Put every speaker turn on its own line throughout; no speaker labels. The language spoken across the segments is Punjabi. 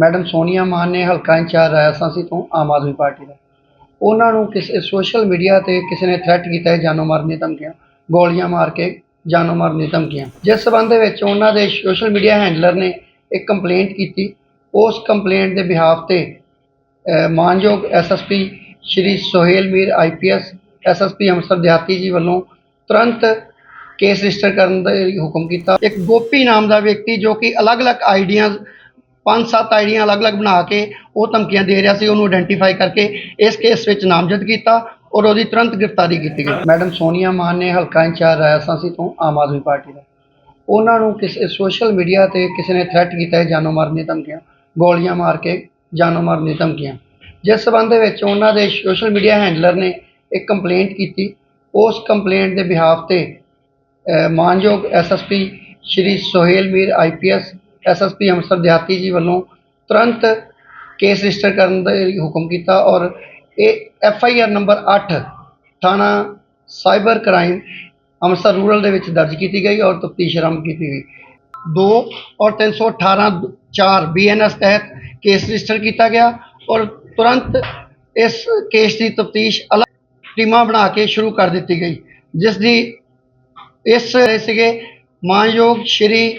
ਮੈਡਮ ਸੋਨੀਆ ਮਾਨ ਨੇ ਹਲਕਾ ਇੰਚਾਰਜ ਰਾਜਸਥਾਨੀ ਤੋਂ ਆਮ ਆਦਮੀ ਪਾਰਟੀ ਦਾ। ਉਹਨਾਂ ਨੂੰ ਕਿਸੇ ਸੋਸ਼ਲ ਮੀਡੀਆ ਤੇ ਕਿਸੇ ਨੇ ਥ੍ਰੈਟ ਕੀਤਾ ਹੈ ਜਾਨੋਂ ਮਾਰਨ ਦੀਆਂ ਧਮਕੀਆਂ ਗੋਲੀਆਂ ਮਾਰ ਕੇ ਜਾਨੋਂ ਮਾਰਨ ਦੀਆਂ ਧਮਕੀਆਂ। ਜਿਸ ਸਬੰਧ ਦੇ ਵਿੱਚ ਉਹਨਾਂ ਦੇ ਸੋਸ਼ਲ ਮੀਡੀਆ ਹੈਂਡਲਰ ਨੇ ਇੱਕ ਕੰਪਲੇਂਟ ਕੀਤੀ। ਉਸ ਕੰਪਲੇਂਟ ਦੇ ਬਿਹਾਫ ਤੇ ਅ, ਮਾਨਯੋਗ SSP Shri Suhail Mir IPS SSP Amritsar ਦਿਹਾਤੀ ਜੀ ਵੱਲੋਂ ਤੁਰੰਤ ਕੇਸ ਰਜਿਸਟਰ ਕਰਨ ਦਾ ਹੁਕਮ ਕੀਤਾ। ਇੱਕ ਗੋਪੀ ਨਾਮ ਦਾ ਵਿਅਕਤੀ ਜੋ ਕਿ ਅਲੱਗ-ਅਲੱਗ ਆਈਡੀਆਜ਼ ਪੰਜ ਸੱਤ ਆਈਡੀਆਂ ਅਲੱਗ-ਅਲੱਗ ਬਣਾ ਕੇ ਉਹ ਧਮਕੀਆਂ ਦੇ ਰਿਹਾ ਸੀ ਉਹਨੂੰ ਆਇਡੈਂਟੀਫਾਈ ਕਰਕੇ ਇਸ ਕੇਸ ਵਿੱਚ ਨਾਮਜ਼ਦ ਕੀਤਾ ਔਰ ਉਹਦੀ ਤੁਰੰਤ ਗ੍ਰਿਫਤਾਰੀ ਕੀਤੀ ਗਈ। ਮੈਡਮ ਸੋਨੀਆ ਮਾਨ ਨੇ ਹਲਕਾ ਇੰਚਾਰਜ ਰਾਜਸਥਾਨੀ ਤੋਂ ਆਮ ਆਦਮੀ ਪਾਰਟੀ ਦਾ। ਉਹਨਾਂ ਨੂੰ ਕਿਸੇ ਸੋਸ਼ਲ ਮੀਡੀਆ ਤੇ ਕਿਸੇ ਨੇ ਥ੍ਰੈਟ ਕੀਤਾ ਹੈ ਜਾਨੋਂ ਮਾਰਨ ਦੀਆਂ ਧਮਕੀਆਂ ਗੋਲੀਆਂ ਮਾਰ ਕੇ ਜਾਨੋਂ ਮਾਰਨ ਦੀਆਂ ਧਮਕੀਆਂ। ਜਿਸ ਸਬੰਧ ਵਿੱਚ ਉਹਨਾਂ ਦੇ ਸੋਸ਼ਲ ਮੀਡੀਆ ਹੈਂਡਲਰ ਨੇ ਇੱਕ ਕੰਪਲੇਂਟ ਕੀਤੀ। ਉਸ ਕੰਪਲੇਂਟ ਦੇ ਬਿਹਾਫ ਤੇ ਅ, ਮਾਨਯੋਗ SSP Shri Suhail Mir IPS SSP Amritsar ਦਿਹਾਤੀ ਜੀ ਵੱਲੋਂ ਤੁਰੰਤ ਕੇਸ ਰਜਿਸਟਰ ਕਰਨ ਦਾ ਹੁਕਮ ਕੀਤਾ ਔਰ ਇਹ ਐਫਆਈਆਰ ਨੰਬਰ 8 ਥਾਣਾ ਸਾਈਬਰ ਕ੍ਰਾਈਮ, ਅੰਮ੍ਰਿਤਸਰ ਰੂਰਲ ਦੇ ਵਿੱਚ ਦਰਜ ਕੀਤੀ ਗਈ ਔਰ ਤਫਤੀਸ਼ ਆਰੰਭ ਕੀਤੀ ਗਈ। 2 ਔਰ 318 4 ਬੀਐਨਐਸ ਤਹਿਤ ਕੇਸ ਰਜਿਸਟਰ ਕੀਤਾ ਗਿਆ ਔਰ ਤੁਰੰਤ ਇਸ ਕੇਸ ਦੀ ਤਫਤੀਸ਼ ਅਲੱਗ ਟੀਮਾਂ ਬਣਾ ਕੇ ਸ਼ੁਰੂ ਕਰ ਦਿੱਤੀ ਗਈ, ਜਿਸ ਦੀ ਇਸ ਸੀਗੇ ਮਾਨਯੋਗ ਸ਼੍ਰੀ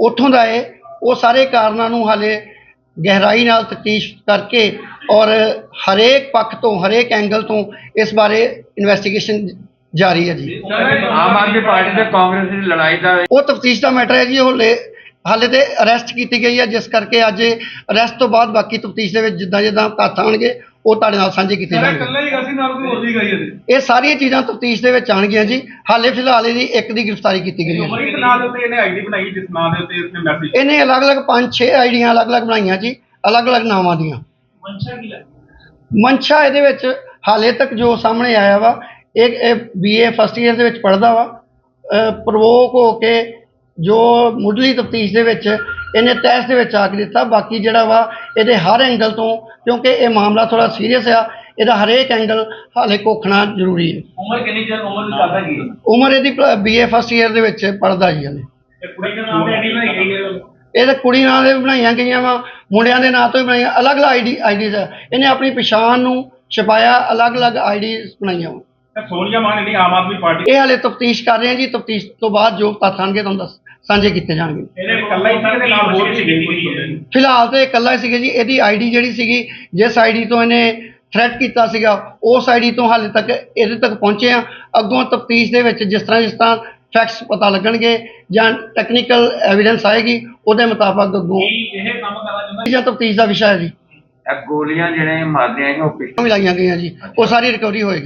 ਉੱਥੋਂ ਦਾ ਇਹ ਉਹ ਸਾਰੇ ਕਾਰਨਾਂ ਨੂੰ ਹਾਲੇ ਗਹਿਰਾਈ ਨਾਲ ਤਫਤੀਸ਼ ਕਰਕੇ ਔਰ ਹਰੇਕ ਪੱਖ ਤੋਂ ਹਰੇਕ ਐਂਗਲ ਤੋਂ ਇਸ ਬਾਰੇ ਇਨਵੈਸਟੀਗੇਸ਼ਨ ਜਾਰੀ ਹੈ ਜੀ।
ਆਮ ਆਦਮੀ ਪਾਰਟੀ ਤੇ ਕਾਂਗਰਸ ਦੀ ਲੜਾਈ ਦਾ
ਉਹ ਤਫਤੀਸ਼ ਦਾ ਮੈਟਰ ਹੈ ਜੀ ਉਹ ਹਾਲੇ ਤੇ ਅਰੈਸਟ ਕੀਤੀ ਗਈ ਹੈ ਜਿਸ ਕਰਕੇ ਅੱਜ ਅਰੈਸਟ ਤੋਂ ਬਾਅਦ ਬਾਕੀ ਤਫਤੀਸ਼ ਦੇ ਵਿੱਚ ਜਿੱਦਾਂ ਜਿੱਦਾਂ ਤੱਥ ਆਉਣਗੇ ਉਹ ਤੁਹਾਡੇ ਨਾਲ ਸਾਂਝੇ ਕੀਤੇ ਜਾਣਗੇ।
ਹੀ ਗਸੀ ਨਾਲ ਕੋਈ ਹੋਰ ਵੀ ਗਈ ਇਹਦੇ
ਇਹ ਸਾਰੀਆਂ ਚੀਜ਼ਾਂ ਤਫਤੀਸ਼ ਦੇ ਵਿੱਚ ਆਉਣਗੀਆਂ ਜੀ। ਹਾਲੇ ਫਿਲਹਾਲ ਇਹਦੀ ਇੱਕ ਦੀ ਗ੍ਰਿਫਤਾਰੀ ਕੀਤੀ ਗਈ ਹੈ ਜੀ।
ਇਸ ਨਾਂ ਦੇ ਉੱਤੇ ਇਹਨੇ ਆਈਡੀ ਬਣਾਈ ਜਿਸ ਨਾਂ ਦੇ ਉੱਤੇ ਇਸਨੇ ਮੈਸੇਜ
ਇਹਨੇ ਅਲੱਗ-ਅਲੱਗ ਪੰਜ ਛੇ ਆਈਡੀਆਂ ਅਲੱਗ-ਅਲੱਗ ਬਣਾਈਆਂ ਜੀ ਅਲੱਗ-ਅਲੱਗ ਨਾਵਾਂ ਦੀਆਂ।
ਮਨਸ਼ਾ ਕੀ ਹੈ
ਮਨਸ਼ਾ ਇਹਦੇ ਵਿੱਚ ਹਾਲੇ ਤੱਕ ਜੋ ਸਾਹਮਣੇ ਆਇਆ ਵਾ ਇਹ ਇਹ ਬੀਏ ਫਸਟ ਈਅਰ ਦੇ ਵਿੱਚ ਪੜ੍ਹਦਾ ਵਾ। ਪ੍ਰਵੋਕ ਹੋ ਕੇ ਜੋ ਮੁੱਢਲੀ ਤਫਤੀਸ਼ ਦੇ ਵਿੱਚ ਇਹਨੇ ਟੈਸਟ ਦੇ ਵਿੱਚ ਆ ਕੇ ਦਿੱਤਾ ਬਾਕੀ ਜਿਹੜਾ ਵਾ ਇਹਦੇ ਹਰ ਐਂਗਲ ਤੋਂ ਕਿਉਂਕਿ ਇਹ ਮਾਮਲਾ ਥੋੜਾ ਸੀਰੀਅਸ ਆ ਇਹਦਾ ਹਰੇਕ ਐਂਗਲ ਹਾਲੇ ਕੋਖਣਾ ਜ਼ਰੂਰੀ ਹੈ।
ਉਮਰ ਕਿੰਨੀ ਚਿਰ ਉਮਰ ਦੀ ਕਰਦਾ ਕੀ
ਉਮਰ ਇਹਦੀ ਬੀਏ ਫਸਟ ਈਅਰ ਦੇ ਵਿੱਚ ਪੜ੍ਹਦਾ ਜੀ ਹਲੇ।
ਕੁੜੀ ਦੇ ਨਾਮ ਤੇ ਆਈਡੀ ਬਣਾਈ ਗਈ ਹੈ?
ਇਹ ਤਾਂ ਕੁੜੀ ਨਾਂ ਦੇ ਵੀ ਬਣਾਈਆਂ ਗਈਆਂ ਵਾ ਮੁੰਡਿਆਂ ਦੇ ਨਾਂ ਤੋਂ ਵੀ ਬਣਾਈਆਂ ਅਲੱਗ-ਅਲੱਗ ਆਈਡੀ ਆਈਡੀਜ਼ ਆ। ਇਹਨੇ ਆਪਣੀ ਪਛਾਣ ਨੂੰ ਛੁਪਾਇਆ ਅਲੱਗ-ਅਲੱਗ ਆਈਡੀਜ਼ ਬਣਾਈਆਂ ਵਾ।
ਸੋਨੀਆ ਮਾਨ ਨਹੀਂ ਆਮ ਆਦਮੀ ਪਾਰਟੀ
ਇਹ ਹਾਲੇ ਤਫਤੀਸ਼ ਕਰ ਰਹੇ ਹਾਂ ਜੀ ਤਫਤੀਸ਼ ਤੋਂ ਬਾਅਦ ਜੋ ਤੱਥ ਆਉਣਗੇ ਤੁਹਾਨੂੰ ਦੱਸ ਸਾਂਝੇ ਕੀਤੇ ਜਾਣਗੇ।
ਇਹਦੇ ਇਕੱਲਾ ਹੀ ਸੀ ਇਹਦੇ ਨਾਲ ਹੋਰ ਵੀ ਸੀਗੇ ਕੋਈ
ਫਿਲਹਾਲ ਤਾਂ ਇਹ ਇਕੱਲਾ ਹੀ ਸੀਗਾ ਜੀ। ਇਹਦੀ ਆਈਡੀ ਜਿਹੜੀ ਸੀਗੀ ਜਿਸ ਆਈਡੀ ਤੋਂ ਇਹਨੇ ਥ੍ਰੈਟ ਕੀਤਾ ਸੀਗਾ ਉਸ ਆਈਡੀ ਤੋਂ ਹਾਲੇ ਤੱਕ ਇਹਦੇ ਤੱਕ ਪਹੁੰਚੇ ਆ ਅੱਗੋਂ ਤਫਤੀਸ਼ ਦੇ ਵਿੱਚ ਜਿਸ ਤਰ੍ਹਾਂ ਜਿਸ ਤਰ੍ਹਾਂ ਫੈਕਟਸ ਪਤਾ ਲੱਗਣਗੇ ਜਾਂ ਟੈਕਨੀਕਲ ਐਵੀਡੈਂਸ ਆਏਗੀ ਉਹਦੇ ਮੁਤਾਬਕ ਅੱਗੋਂ
ਇਹ ਕੰਮ ਕਰਨਾ ਚਾਹੁੰਦਾ?
ਜਾਂ ਤਫਤੀਸ਼ ਦਾ ਵਿਸ਼ਾ ਹੈ ਜੀ।
ਇਹ ਗੋਲੀਆਂ ਜਿਹੜੇ ਮਾਰਦੇ ਆਏ ਉਹ ਪਿੱਛੇ
ਵੀ ਲਾਈਆਂ ਗਈਆਂ ਜੀ। ਉਹ ਸਾਰੀ ਰਿਕਵਰੀ ਹੋਏਗੀ।